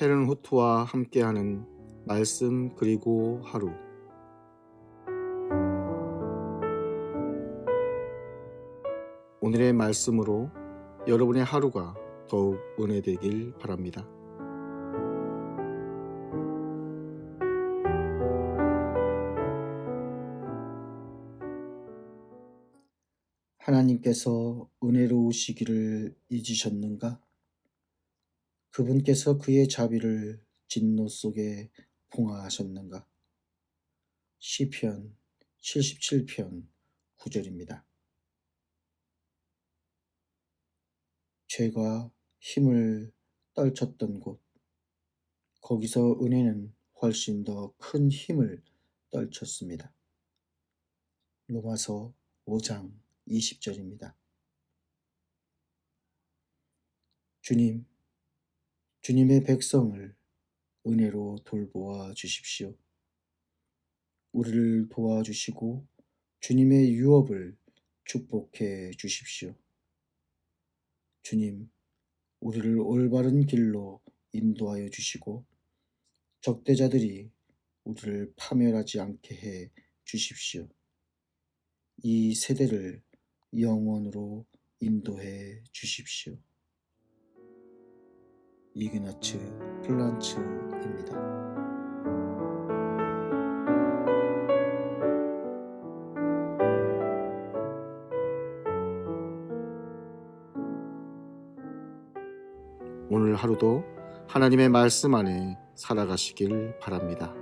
헤른 후트와 함께하는 말씀 그리고 하루 오늘의 말씀으로 여러분의 하루가 더욱 은혜되길 바랍니다. 하나님께서 은혜로우시기를 잊으셨는가? 그분께서 그의 자비를 진노 속에 봉하하셨는가? 시편 77편 9절입니다. 죄가 힘을 떨쳤던 곳, 거기서 은혜는 훨씬 더 큰 힘을 떨쳤습니다. 로마서 5장 20절입니다. 주님, 주님의 백성을 은혜로 돌보아 주십시오. 우리를 도와주시고 주님의 유업을 축복해 주십시오. 주님, 우리를 올바른 길로 인도하여 주시고 적대자들이 우리를 파멸하지 않게 해 주십시오. 이 세대를 영원으로 인도해 주십시오. 이그나츠 플란츠입니다. 오늘 하루도 하나님의 말씀 안에 살아가시길 바랍니다.